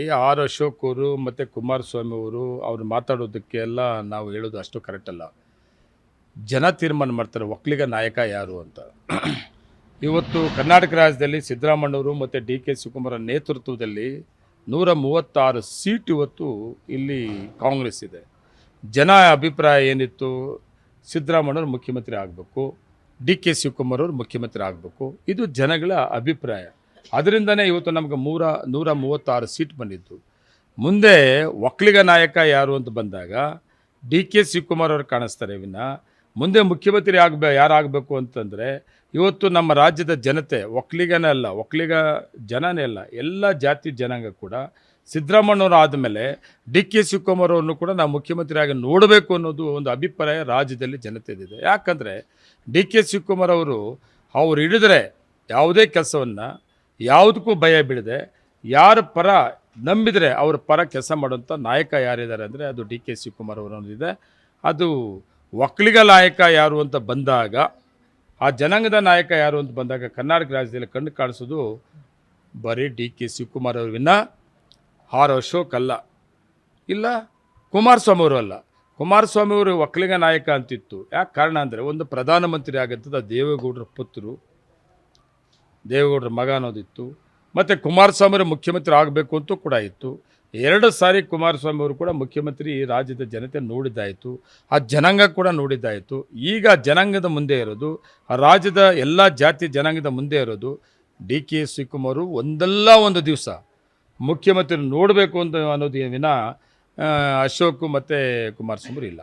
ಈ ಆರ್ ಅಶೋಕ್ ಅವರು ಮತ್ತು ಕುಮಾರಸ್ವಾಮಿ ಅವರು ಅವ್ರು ಮಾತಾಡೋದಕ್ಕೆಲ್ಲ ನಾವು ಹೇಳೋದು ಅಷ್ಟು ಕರೆಕ್ಟ್ ಅಲ್ಲ. ಜನ ತೀರ್ಮಾನ ಮಾಡ್ತಾರೆ, ಒಕ್ಕಲಿಗ ನಾಯಕ ಯಾರು ಅಂತ. ಇವತ್ತು ಕರ್ನಾಟಕ ರಾಜ್ಯದಲ್ಲಿ ಸಿದ್ದರಾಮಣ್ಣವರು ಮತ್ತು ಡಿ ಕೆ ಶಿವಕುಮಾರ ನೇತೃತ್ವದಲ್ಲಿ ನೂರ ಮೂವತ್ತಾರು ಸೀಟ್ ಇವತ್ತು ಇಲ್ಲಿ ಕಾಂಗ್ರೆಸ್ ಇದೆ. ಜನ ಅಭಿಪ್ರಾಯ ಏನಿತ್ತು? ಸಿದ್ದರಾಮಣ್ಣವ್ರು ಮುಖ್ಯಮಂತ್ರಿ ಆಗಬೇಕು, ಡಿ ಕೆ ಶಿವಕುಮಾರ್ ಅವರು ಮುಖ್ಯಮಂತ್ರಿ ಆಗಬೇಕು. ಇದು ಜನಗಳ ಅಭಿಪ್ರಾಯ. ಅದರಿಂದನೇ ಇವತ್ತು ನಮಗೆ ಮೂರ, ನೂರ ಮೂವತ್ತಾರು ಸೀಟ್ ಬಂದಿತ್ತು. ಮುಂದೆ ಒಕ್ಕಲಿಗ ನಾಯಕ ಯಾರು ಅಂತ ಬಂದಾಗ ಡಿ ಕೆ ಶಿವಕುಮಾರ್ ಅವರು ಕಾಣಿಸ್ತಾರೆ ಇವನ್ನ ಮುಂದೆ ಮುಖ್ಯಮಂತ್ರಿ ಆಗಬೇ, ಯಾರಾಗಬೇಕು ಅಂತಂದರೆ ಇವತ್ತು ನಮ್ಮ ರಾಜ್ಯದ ಜನತೆ, ಒಕ್ಕಲಿಗನೇ ಅಲ್ಲ, ಒಕ್ಕಲಿಗ ಜನನೇ ಅಲ್ಲ, ಎಲ್ಲ ಜಾತಿ ಜನಾಂಗ ಕೂಡ ಸಿದ್ದರಾಮಣ್ಣವ್ರು ಆದಮೇಲೆ ಡಿ ಕೆ ಶಿವಕುಮಾರ್ ಅವರನ್ನು ಕೂಡ ನಾವು ಮುಖ್ಯಮಂತ್ರಿಯಾಗಿ ನೋಡಬೇಕು ಅನ್ನೋದು ಒಂದು ಅಭಿಪ್ರಾಯ ರಾಜ್ಯದಲ್ಲಿ ಜನತೆದಿದೆ ಯಾಕಂದರೆ ಡಿ ಕೆ ಶಿವಕುಮಾರ್ ಅವರು ಅವ್ರು ಹಿಡಿದ್ರೆ ಯಾವುದೇ ಕೆಲಸವನ್ನು ಯಾವುದಕ್ಕೂ ಭಯ ಬಿಡದೆ ಯಾರ ಪರ ನಂಬಿದರೆ ಅವ್ರ ಪರ ಕೆಲಸ ಮಾಡುವಂಥ ನಾಯಕ ಯಾರಿದ್ದಾರೆ ಅಂದರೆ ಅದು ಡಿ ಕೆ ಶಿವಕುಮಾರ್ ಅವರೊಂದಿದೆ ಅದು ಒಕ್ಕಲಿಗ ನಾಯಕ ಯಾರು ಅಂತ ಬಂದಾಗ, ಆ ಜನಾಂಗದ ನಾಯಕ ಯಾರು ಅಂತ ಬಂದಾಗ ಕರ್ನಾಟಕ ರಾಜ್ಯದಲ್ಲಿ ಕಣ್ಣು ಕಾಣಿಸೋದು ಬರೀ ಡಿ ಕೆ ಶಿವಕುಮಾರ್ ಅವ್ರ ವಿನ್ನ ಆರ್ ಅಶೋಕ್ ಅಲ್ಲ. ಇಲ್ಲ, ಕುಮಾರಸ್ವಾಮಿ ಅವರು ಅಲ್ಲ. ಕುಮಾರಸ್ವಾಮಿ ಅವರು ಒಕ್ಕಲಿಗ ನಾಯಕ ಅಂತಿತ್ತು. ಯಾಕೆ ಕಾರಣ ಅಂದರೆ ಒಂದು ಪ್ರಧಾನಮಂತ್ರಿ ಆಗಂಥದ್ದು ದೇವೇಗೌಡರ ಪುತ್ರರು ದೇವೇಗೌಡರ ಮಗ ಅನ್ನೋದಿತ್ತು. ಮತ್ತು ಕುಮಾರಸ್ವಾಮಿ ಅವರು ಮುಖ್ಯಮಂತ್ರಿ ಆಗಬೇಕು ಅಂತೂ ಕೂಡ ಇತ್ತು. ಎರಡು ಸಾರಿ ಕುಮಾರಸ್ವಾಮಿ ಅವರು ಕೂಡ ಮುಖ್ಯಮಂತ್ರಿ ಈ ರಾಜ್ಯದ ಜನತೆ ನೋಡಿದ್ದಾಯಿತು. ಆ ಜನಾಂಗ ಕೂಡ ನೋಡಿದ್ದಾಯಿತು. ಈಗ ಜನಾಂಗದ ಮುಂದೆ ಇರೋದು, ಆ ರಾಜ್ಯದ ಎಲ್ಲ ಜಾತಿ ಜನಾಂಗದ ಮುಂದೆ ಇರೋದು ಡಿ ಕೆ ಶಿವಕುಮಾರು ಒಂದಲ್ಲ ಒಂದು ದಿವಸ ಮುಖ್ಯಮಂತ್ರಿ ನೋಡಬೇಕು ಅಂತ ಅನ್ನೋದು ವಿನ ಅಶೋಕ್ ಮತ್ತು ಕುಮಾರಸ್ವಾಮಿ ಇಲ್ಲ.